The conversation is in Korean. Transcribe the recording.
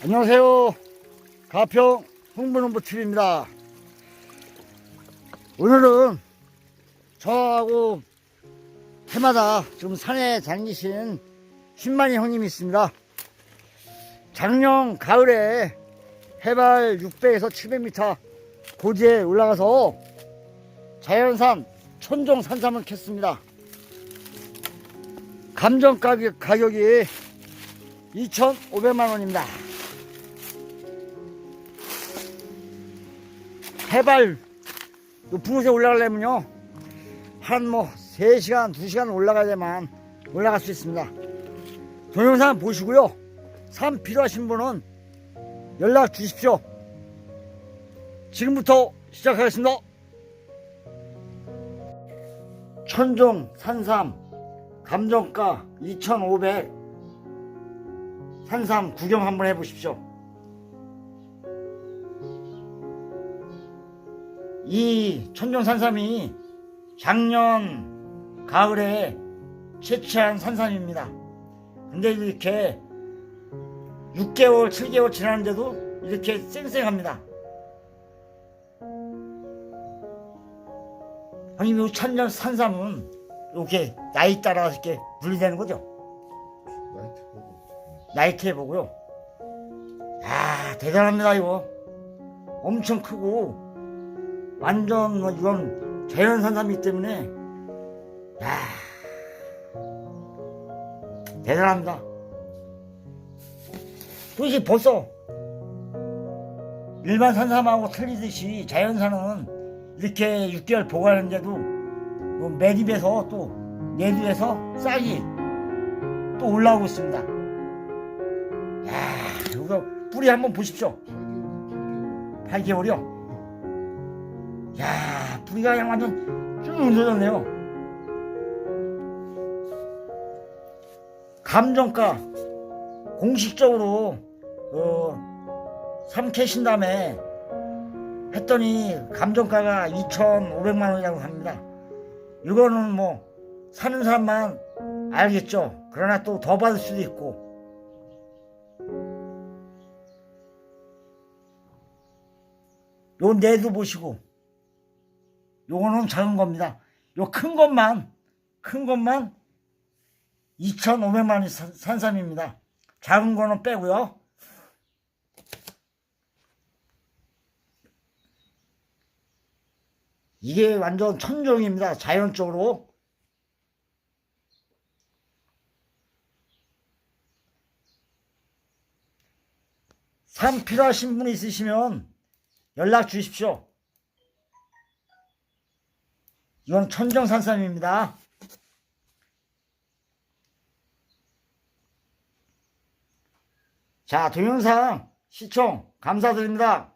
안녕하세요. 가평 홍보농부 TV입니다. 오늘은 저하고 해마다 지금 산에 다니시는 신만이 형님이 있습니다. 작년 가을에 해발 600에서 700m 고지에 올라가서 자연산 천종 산삼을 캤습니다. 감정 가격, 가격이 2,500만 원입니다. 해발 높은 곳에 올라가려면요. 한 뭐 3시간, 2시간 올라가야만 올라갈 수 있습니다. 동영상 보시고요. 산 필요하신 분은 연락 주십시오. 지금부터 시작하겠습니다. 천종 산삼 감정가 2,500 산삼 구경 한번 해보십시오. 이 천종 산삼이 작년 가을에 채취한 산삼입니다. 근데 이렇게 6개월, 7개월 지났는데도 이렇게 쌩쌩합니다. 형님, 이 천년 산삼은 이렇게 나이 따라서 이렇게 분리되는 거죠? 나이트 해보고요. 아, 대단합니다, 이거. 엄청 크고, 완전, 뭐 이건 자연 산삼이기 때문에, 야 대단합니다. 또 이게 벌써, 일반 산삼하고 틀리듯이 자연산은 이렇게 6개월 보관하는데도 뭐 매립에서 또 내립에서 싹이 또 올라오고 있습니다. 야, 이거 뿌리 한번 보십시오. 8개월이요. 야, 뿌리가 그냥 완전 쭉 늘어졌네요. 감정가 공식적으로 어, 삼캐신 다음에 했더니 감정가가 2,500만 원이라고 합니다. 이거는 뭐 사는 사람만 알겠죠. 그러나 또 더 받을 수도 있고 요 내도 보시고 요거는 작은 겁니다. 요 큰 것만 큰 것만 2,500만 원이 산- 산삼입니다. 작은 거는 빼고요. 이게 완전 천종입니다. 자연적으로. 산 필요하신 분 있으시면 연락 주십시오. 이건 천정산삼입니다. 자, 동영상 시청 감사드립니다.